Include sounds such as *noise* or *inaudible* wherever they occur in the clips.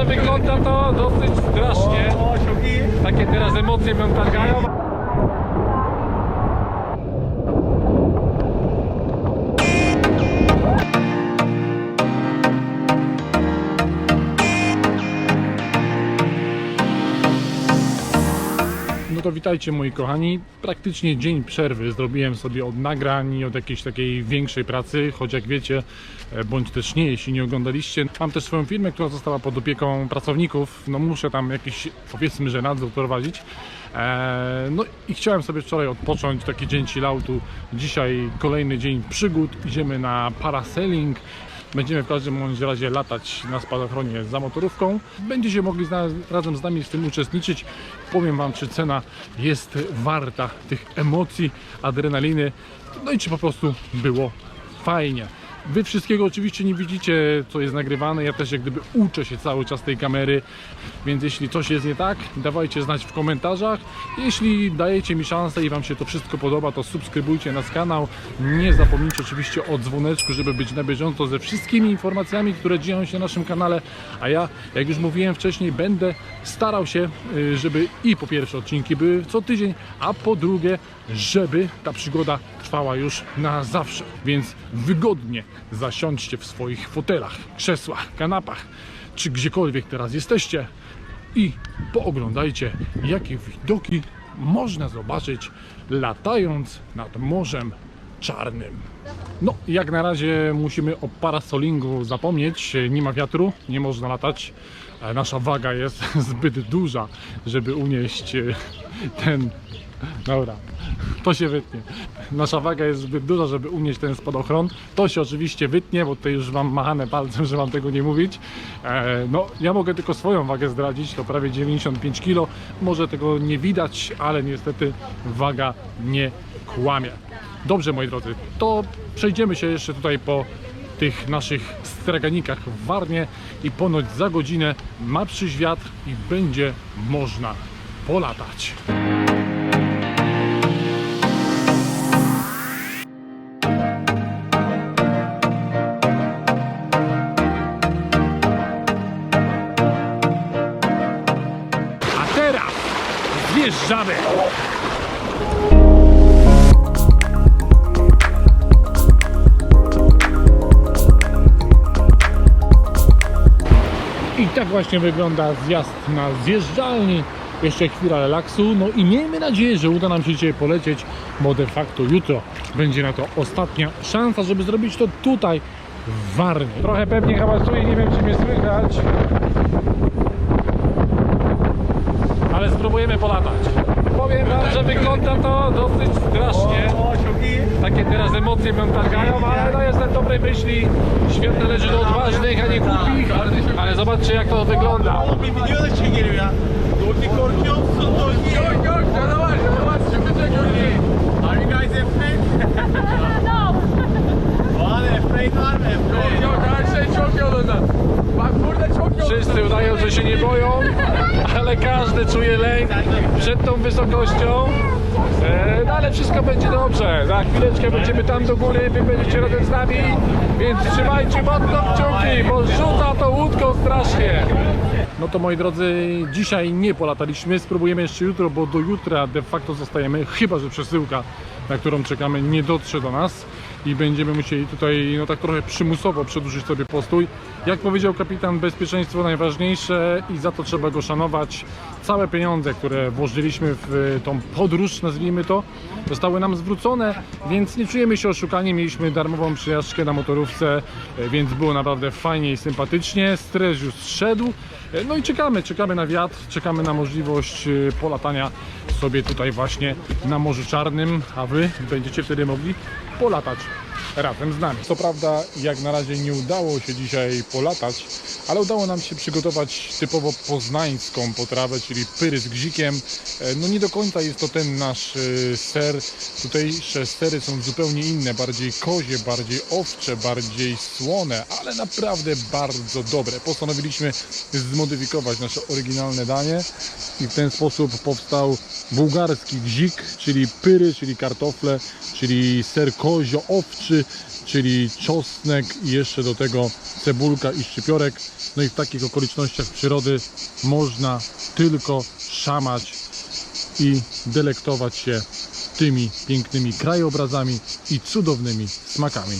że wygląda to dosyć strasznie. Takie teraz emocje mnie targają. Witajcie moi kochani. Praktycznie dzień przerwy zrobiłem sobie od nagrań i od jakiejś takiej większej pracy, choć jak wiecie, e, bądź też nie, jeśli nie oglądaliście. Mam też swoją firmę, która została pod opieką pracowników. No muszę tam jakiś, powiedzmy, że nadzór prowadzić. E, No i chciałem sobie wczoraj odpocząć, taki dzień chilloutu. Dzisiaj kolejny dzień przygód. Idziemy na parasailing. Będziemy w każdym razie latać na spadochronie za motorówką. Będziecie mogli zna- razem z nami w tym uczestniczyć. Powiem Wam, czy cena jest warta tych emocji, adrenaliny, no i czy po prostu było fajnie. Wy wszystkiego oczywiście nie widzicie, co jest nagrywane. Ja też jak gdyby uczę się cały czas tej kamery, więc jeśli coś jest nie tak, dawajcie znać w komentarzach. Jeśli dajecie mi szansę i Wam się to wszystko podoba, to subskrybujcie nasz kanał. Nie zapomnijcie oczywiście o dzwoneczku, żeby być na bieżąco ze wszystkimi informacjami, które dzieją się na naszym kanale. A ja, jak już mówiłem wcześniej, będę starał się, y, żeby i po pierwsze odcinki były co tydzień, a po drugie, żeby ta przygoda trwała już na zawsze. Więc wygodnie zasiądźcie w swoich fotelach, krzesłach, kanapach, czy gdziekolwiek teraz jesteście i pooglądajcie, jakie widoki można zobaczyć latając nad Morzem Czarnym. No, jak na razie musimy o parasolingu zapomnieć. Nie ma wiatru, nie można latać. E, Nasza waga jest *laughs* zbyt duża, żeby unieść e, ten. Dobra, to się wytnie. Nasza waga jest zbyt duża, żeby unieść ten spadochron. To się oczywiście wytnie, bo tutaj już wam machane palcem, że mam tego nie mówić. E, no, ja mogę tylko swoją wagę zdradzić, to prawie 95 kg. Może tego nie widać, ale niestety waga nie kłamie. Dobrze, moi drodzy, to przejdziemy się jeszcze tutaj po tych naszych straganikach w Warnie i ponoć za godzinę ma przyjść wiatr i będzie można polatać. Zjeżdżamy! I tak właśnie wygląda zjazd na zjeżdżalni. Jeszcze chwila relaksu. No i miejmy nadzieję, że uda nam się dzisiaj polecieć, bo de facto jutro będzie na to ostatnia szansa, żeby zrobić to tutaj w Warnie. Trochę pewnie hałasuje, nie wiem czy mnie słychać. Ale spróbujemy polatać. Powiem wam, że wygląda to dosyć strasznie. Takie teraz emocje mnie targają, ale no jestem dobrej myśli. Świat należy do odważnych, a nie głupich. Ale zobaczcie jak to wygląda. Yok yok. Are you guys afraid? No. Var afraid var mı? Afraid. Yok her şey çok yolunda. Bak burada. Wszyscy udają, że się nie boją, ale każdy czuje lęk przed tą wysokością. E, no ale wszystko będzie dobrze. Za chwileczkę będziemy tam do góry, wy będziecie razem z nami, więc trzymajcie mocno kciuki, bo rzuca to łódką strasznie. No to moi drodzy, dzisiaj nie polataliśmy, spróbujemy jeszcze jutro, bo do jutra de facto zostajemy, chyba że przesyłka, na którą czekamy, nie dotrze do nas i będziemy musieli tutaj no tak trochę przymusowo przedłużyć sobie postój. Jak powiedział kapitan, bezpieczeństwo najważniejsze i za to trzeba go szanować. Całe pieniądze, które włożyliśmy w tą podróż, nazwijmy to, zostały nam zwrócone, więc nie czujemy się oszukani. Mieliśmy darmową przejażdżkę na motorówce, e, więc było naprawdę fajnie i sympatycznie. Stres już zszedł. E, No i czekamy, czekamy na wiatr, czekamy na możliwość e, polatania sobie tutaj właśnie na Morzu Czarnym, a Wy będziecie wtedy mogli polatać razem z nami. Co prawda, jak na razie nie udało się dzisiaj polatać, ale udało nam się przygotować typowo poznańską potrawę, czyli pyry z gzikiem. E, no nie do końca jest to ten nasz e, ser. Tutejsze sery są zupełnie inne, bardziej kozie, bardziej owcze, bardziej słone, ale naprawdę bardzo dobre. Postanowiliśmy zmodyfikować nasze oryginalne danie i w ten sposób powstał bułgarski gzik, czyli pyry, czyli kartofle, czyli ser kozio owczy czyli czosnek i jeszcze do tego cebulka i szczypiorek. No i w takich okolicznościach przyrody można tylko szamać i delektować się tymi pięknymi krajobrazami i cudownymi smakami.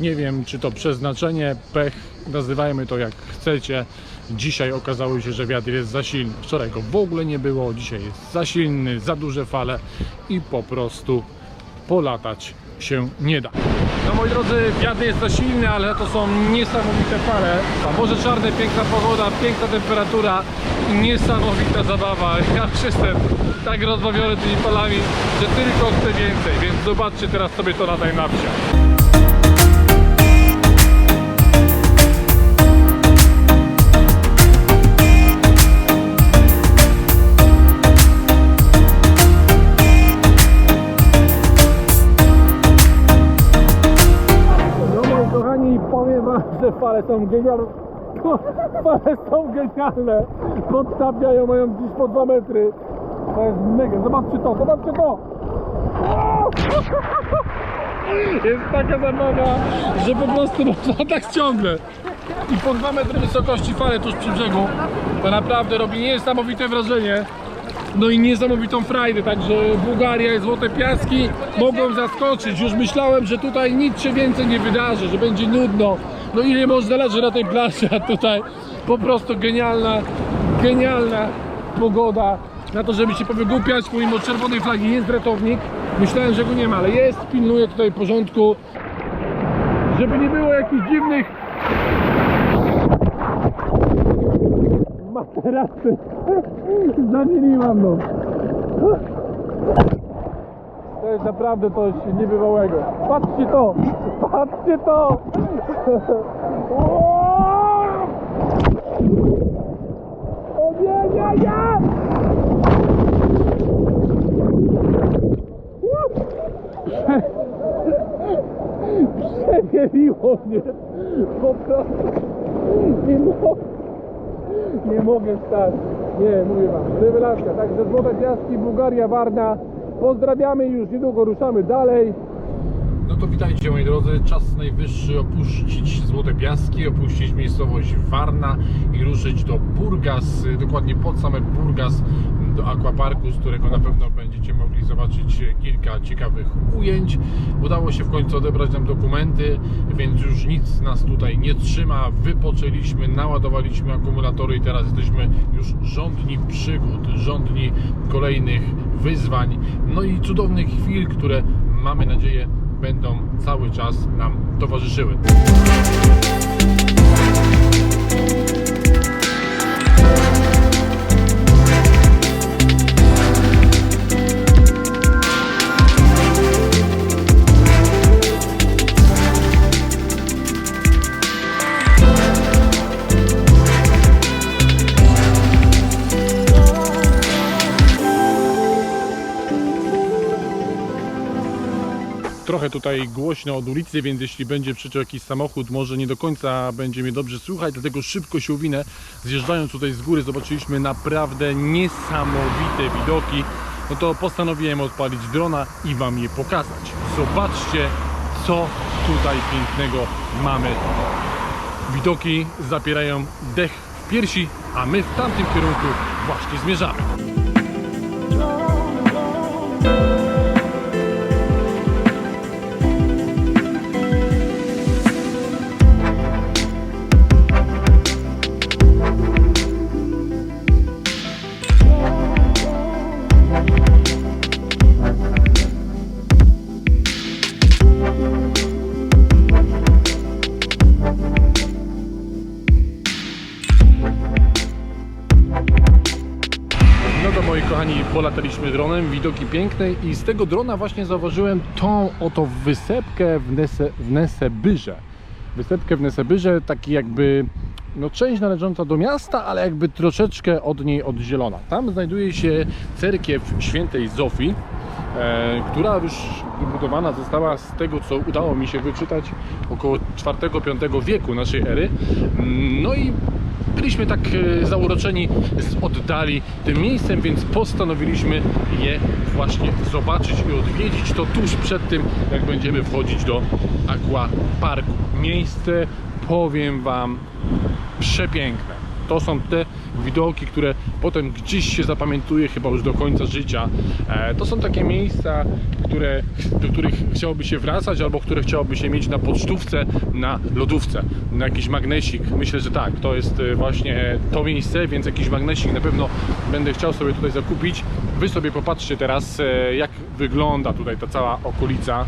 Nie wiem, czy to przeznaczenie, pech, nazywajmy to jak chcecie. Dzisiaj okazało się, że wiatr jest za silny. Wczoraj go w ogóle nie było, dzisiaj jest za silny, za duże fale i po prostu polatać się nie da. No moi drodzy, wiatr jest za silny, ale to są niesamowite fale. A Morze Czarne, piękna pogoda, piękna temperatura i niesamowita zabawa. Ja jestem tak rozbawiony tymi falami, że tylko chcę więcej, więc zobaczcie teraz sobie to na timelapsie. Że fale są genialne. Fale są genialne. Podtapiają mają dziś po 2 metry. To jest mega. Zobaczcie to, zobaczcie to. Jest taka zabawa, że po prostu można tak ciągle. I po 2 metry wysokości fale tuż przy brzegu. To naprawdę robi niesamowite wrażenie. No i niesamowitą frajdę, także Bułgaria i Złote Piaski mogą zaskoczyć. Już myślałem, że tutaj nic się więcej nie wydarzy, że będzie nudno. No ile można leży na tej plaży, a tutaj po prostu genialna, genialna pogoda na to, żeby się powygłupiać, pomimo czerwonej flagi jest ratownik. Myślałem, że go nie ma, ale jest, pilnuje tutaj porządku, żeby nie było jakichś dziwnych materasy. Zamieniłam no. To jest naprawdę coś niebywałego. Patrzcie to! Patrzcie to! O nie, nie, nie! Przebieliło mnie! Po prostu mogę stać. Nie, mówię wam. Rewelacja. Także Złote Piaski, Bułgaria, Warna. Pozdrawiamy już niedługo ruszamy dalej. No to witajcie moi drodzy. Czas najwyższy opuścić Złote Piaski, opuścić miejscowość Warna i ruszyć do Burgas, dokładnie pod same Burgas, do aquaparku, z którego na pewno będziecie mogli zobaczyć kilka ciekawych ujęć. Udało się w końcu odebrać nam dokumenty, więc już nic nas tutaj nie trzyma. Wypoczęliśmy, naładowaliśmy akumulatory i teraz jesteśmy już rządni przygód, rządni kolejnych wyzwań, no i cudownych chwil, które mamy nadzieję będą cały czas nam towarzyszyły. Trochę tutaj głośno od ulicy, więc jeśli będzie przyczał jakiś samochód, może nie do końca będzie mnie dobrze słychać, dlatego szybko się uwinę. Zjeżdżając tutaj z góry zobaczyliśmy naprawdę niesamowite widoki. No to postanowiłem odpalić drona i Wam je pokazać. Zobaczcie, co tutaj pięknego mamy. Widoki zapierają dech w piersi, a my w tamtym kierunku właśnie zmierzamy. Dronem, widoki piękne i z tego drona właśnie zauważyłem tą oto wysepkę w, Nese, w Nesebyrze. Wysepkę w Nesebyrze, taki jakby no, część należąca do miasta, ale jakby troszeczkę od niej oddzielona. Tam znajduje się cerkiew świętej Zofii, e, która już wybudowana została z tego, co udało mi się wyczytać, około IV-V wieku naszej ery. No i byliśmy tak e, zauroczeni z oddali tym miejscem, więc postanowiliśmy je właśnie zobaczyć i odwiedzić to tuż przed tym, jak będziemy wchodzić do Aqua Parku. Miejsce, powiem Wam, przepiękne. To są te widoki, które potem gdzieś się zapamiętuje chyba już do końca życia. E, To są takie miejsca, które, do których chciałoby się wracać albo które chciałoby się mieć na pocztówce, na lodówce, na jakiś magnesik. Myślę, że tak, to jest e, właśnie to miejsce, więc jakiś magnesik na pewno będę chciał sobie tutaj zakupić. Wy sobie popatrzcie teraz, e, jak wygląda tutaj ta cała okolica,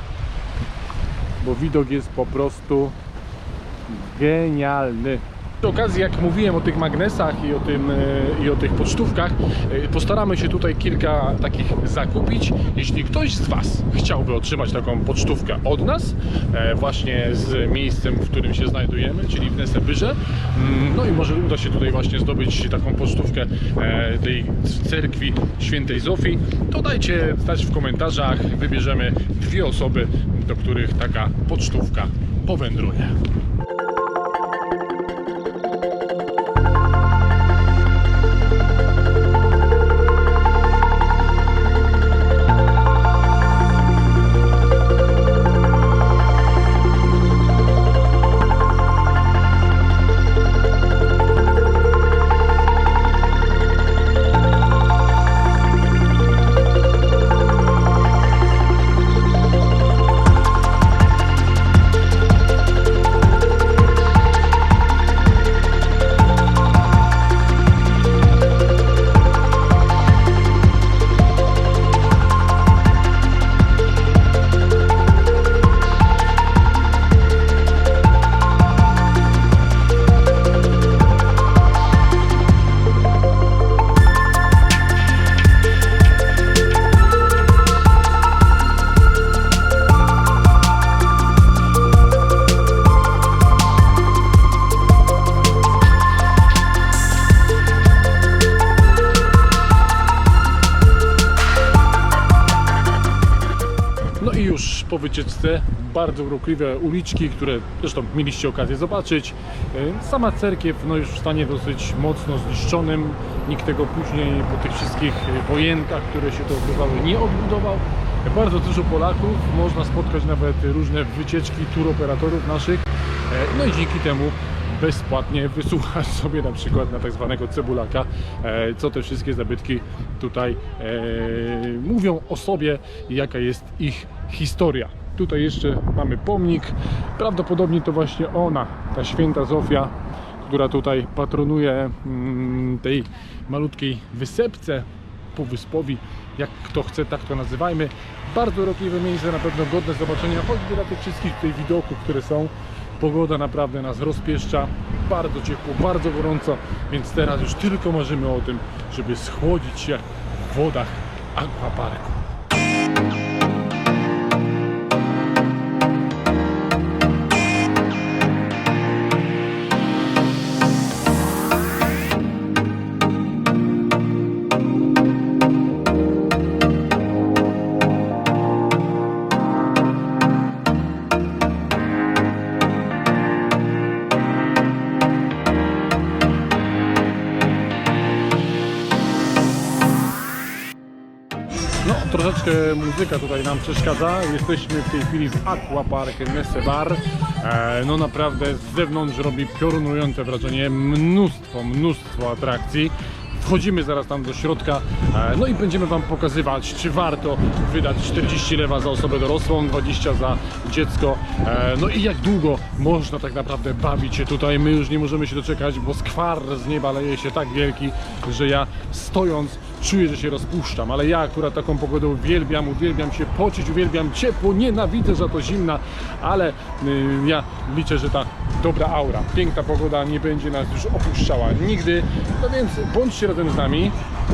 bo widok jest po prostu genialny. Przy okazji, jak mówiłem o tych magnesach i o, tym, e, i o tych pocztówkach, e, postaramy się tutaj kilka takich zakupić. Jeśli ktoś z Was chciałby otrzymać taką pocztówkę od nas, e, właśnie z miejscem, w którym się znajdujemy, czyli w Nesebyrze, mm, no i może uda się tutaj właśnie zdobyć taką pocztówkę tej cerkwi świętej Zofii, to dajcie znać w komentarzach. Wybierzemy dwie osoby, do których taka pocztówka powędruje. Bardzo urokliwe uliczki, które zresztą mieliście okazję zobaczyć. E, Sama cerkiew no już w stanie dosyć mocno zniszczonym. Nikt tego później po tych wszystkich e, wojentach, które się to odbywały, nie odbudował. Bardzo dużo Polaków, można spotkać nawet różne wycieczki turoperatorów naszych. E, No i dzięki temu bezpłatnie *laughs* wysłuchać sobie na przykład na tak zwanego cebulaka, e, co te wszystkie zabytki tutaj e, mówią o sobie i jaka jest ich historia. Tutaj jeszcze mamy pomnik, prawdopodobnie to właśnie ona, ta święta Zofia, która tutaj patronuje mm, tej malutkiej wysepce półwyspowi, jak kto chce, tak to nazywajmy. Bardzo urokliwe miejsce, na pewno godne zobaczenia, choćby dla tych wszystkich tutaj widoków, które są. Pogoda naprawdę nas rozpieszcza, bardzo ciepło, bardzo gorąco, więc teraz już tylko marzymy o tym, żeby schłodzić się w wodach aquaparku. Troszeczkę muzyka tutaj nam przeszkadza. Jesteśmy w tej chwili w Aquapark Nesebar. E, no naprawdę z zewnątrz robi piorunujące wrażenie. Mnóstwo, mnóstwo atrakcji. Wchodzimy zaraz tam do środka, e, no i będziemy Wam pokazywać, czy warto wydać 40 lewa za osobę dorosłą, 20 za dziecko, e, no i jak długo można tak naprawdę bawić się tutaj. My już nie możemy się doczekać, bo skwar z nieba leje się tak wielki, że ja stojąc czuję, że się rozpuszczam, ale ja akurat taką pogodę uwielbiam, uwielbiam się pocić, uwielbiam ciepło, nienawidzę za to zimna, ale y, ja liczę, że ta dobra aura, piękna pogoda nie będzie nas już opuszczała nigdy, no więc bądźcie razem z nami,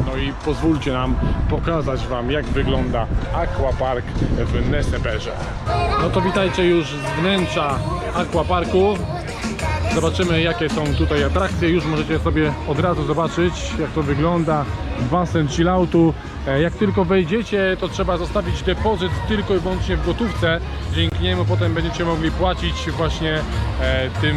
no i pozwólcie nam pokazać Wam, jak wygląda Aquapark w Neseberze. No to witajcie już z wnętrza Aquaparku. Zobaczymy jakie są tutaj atrakcje. Już możecie sobie od razu zobaczyć jak to wygląda. Basen chilloutu. E, Jak tylko wejdziecie to trzeba zostawić depozyt tylko i wyłącznie w gotówce. Dzięki niemu potem będziecie mogli płacić właśnie e, tym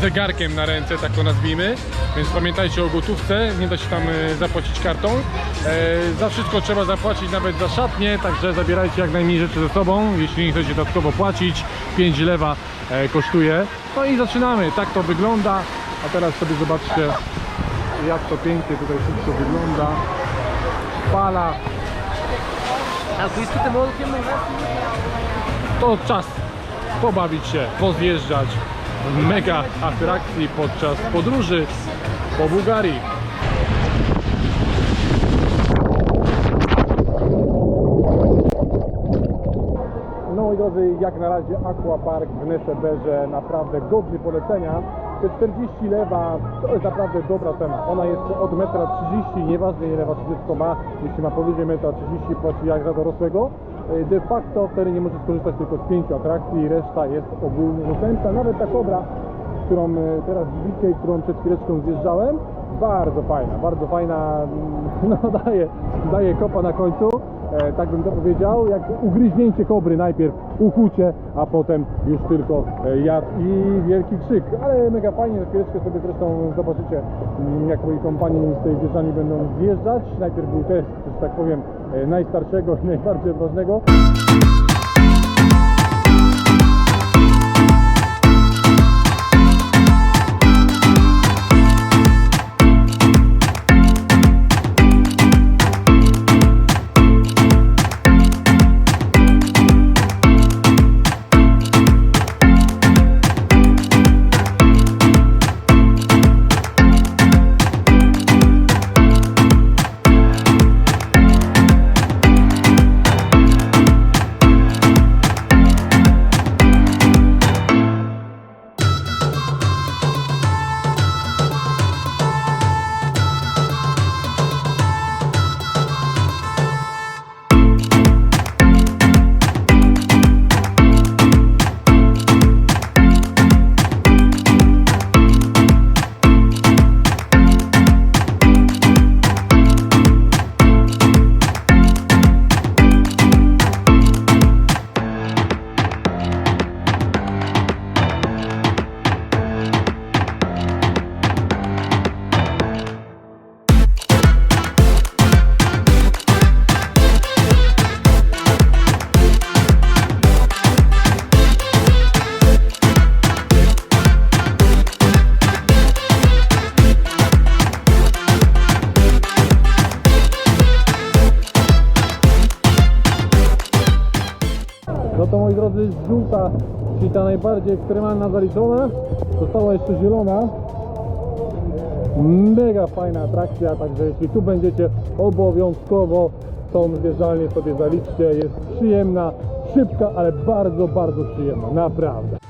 zegarkiem na ręce, tak to nazwijmy. Więc pamiętajcie o gotówce, nie da się tam e, zapłacić kartą. E, za wszystko trzeba zapłacić, nawet za szatnie, także zabierajcie jak najmniej rzeczy ze sobą, jeśli nie chcecie dodatkowo płacić. 5 lewa e, kosztuje. No i zaczynamy, tak to wygląda. A teraz sobie zobaczcie, jak to pięknie tutaj wszystko wygląda. Fala, to czas pobawić się, pozjeżdżać mega atrakcji podczas podróży po Bułgarii. No moi drodzy, jak na razie Aquapark w Neseberze naprawdę godny polecenia. Te 40 lewa to jest naprawdę dobra cena. Ona jest od 1,30 m, nieważne ile wasze dziecko ma, jeśli ma powyżej 1,30 m płaci jak za dorosłego. E, De facto wtedy nie może skorzystać tylko z pięciu atrakcji, reszta jest ogólnie dostępna. Nawet ta kobra, którą e, teraz widzicie i którą przed chwileczką zjeżdżałem, bardzo fajna, bardzo fajna, mm, *laughs* no daje, daje kopa na końcu, e, tak bym to powiedział, jak ugryźnięcie kobry, najpierw ukucie, a potem już tylko e, jad i wielki krzyk, ale mega fajnie, za chwileczkę sobie zresztą zobaczycie, mm, jak moi kompanii z tej wieżani będą zjeżdżać, najpierw był test, że tak powiem, e, najstarszego i *laughs* najbardziej odważnego. Żółta, czyli ta najbardziej ekstremalna zaliczona, została jeszcze zielona. Mega fajna atrakcja, także jeśli tu będziecie obowiązkowo tą zjeżdżalnię sobie zaliczcie, jest przyjemna, szybka, ale bardzo, bardzo przyjemna, naprawdę.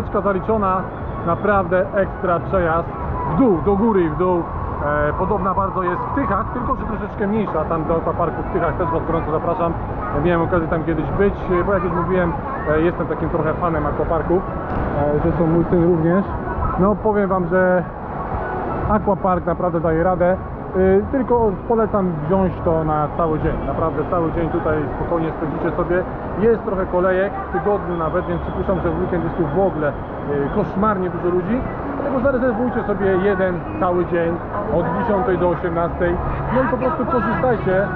Kopułeczka zaliczona, naprawdę ekstra przejazd. W dół, do góry i w dół. E, podobna bardzo jest w Tychach, tylko że troszeczkę mniejsza. Tam do aquaparku w Tychach też Was gorąco zapraszam. Miałem okazję tam kiedyś być, e, bo jak już mówiłem, e, jestem takim trochę fanem aquaparków. E, zresztą mój syn również. No powiem Wam, że Aquapark naprawdę daje radę. Y, Tylko polecam wziąć to na cały dzień. Naprawdę cały dzień tutaj spokojnie spędzicie sobie. Jest trochę kolejek w tygodniu nawet, więc przypuszczam, że w weekend jest tu w ogóle y, koszmarnie dużo ludzi. Dlatego zarezerwujcie sobie jeden cały dzień od 10 do 18. No i po prostu korzystajcie,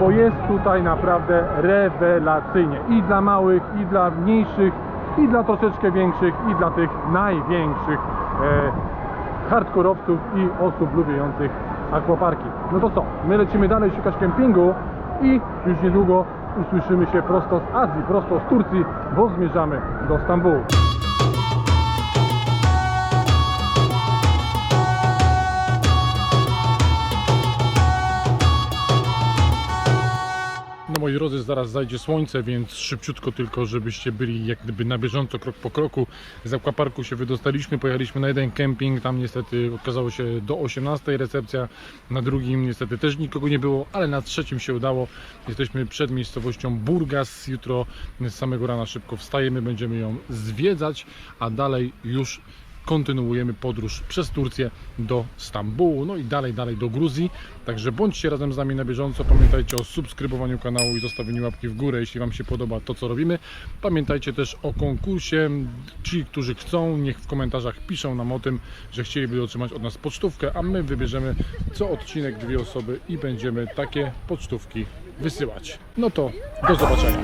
bo jest tutaj naprawdę rewelacyjnie. I dla małych, i dla mniejszych, i dla troszeczkę większych, i dla tych największych. E, hardkorowców i osób lubiących akwaparki. No to co, my lecimy dalej szukać kempingu i już niedługo usłyszymy się prosto z Azji, prosto z Turcji, bo zmierzamy do Stambułu. Moi drodzy, zaraz zajdzie słońce, więc szybciutko tylko, żebyście byli jak gdyby na bieżąco, krok po kroku. Z Aquaparku się wydostaliśmy, pojechaliśmy na jeden kemping, tam niestety okazało się do 18 recepcja, na drugim niestety też nikogo nie było, ale na trzecim się udało. Jesteśmy przed miejscowością Burgas, jutro z samego rana szybko wstajemy, będziemy ją zwiedzać, a dalej już kontynuujemy podróż przez Turcję do Stambułu, no i dalej, dalej do Gruzji. Także bądźcie razem z nami na bieżąco. Pamiętajcie o subskrybowaniu kanału i zostawieniu łapki w górę, jeśli Wam się podoba to, co robimy. Pamiętajcie też o konkursie. Ci, którzy chcą, niech w komentarzach piszą nam o tym, że chcieliby otrzymać od nas pocztówkę, a my wybierzemy co odcinek dwie osoby i będziemy takie pocztówki wysyłać. No to do zobaczenia.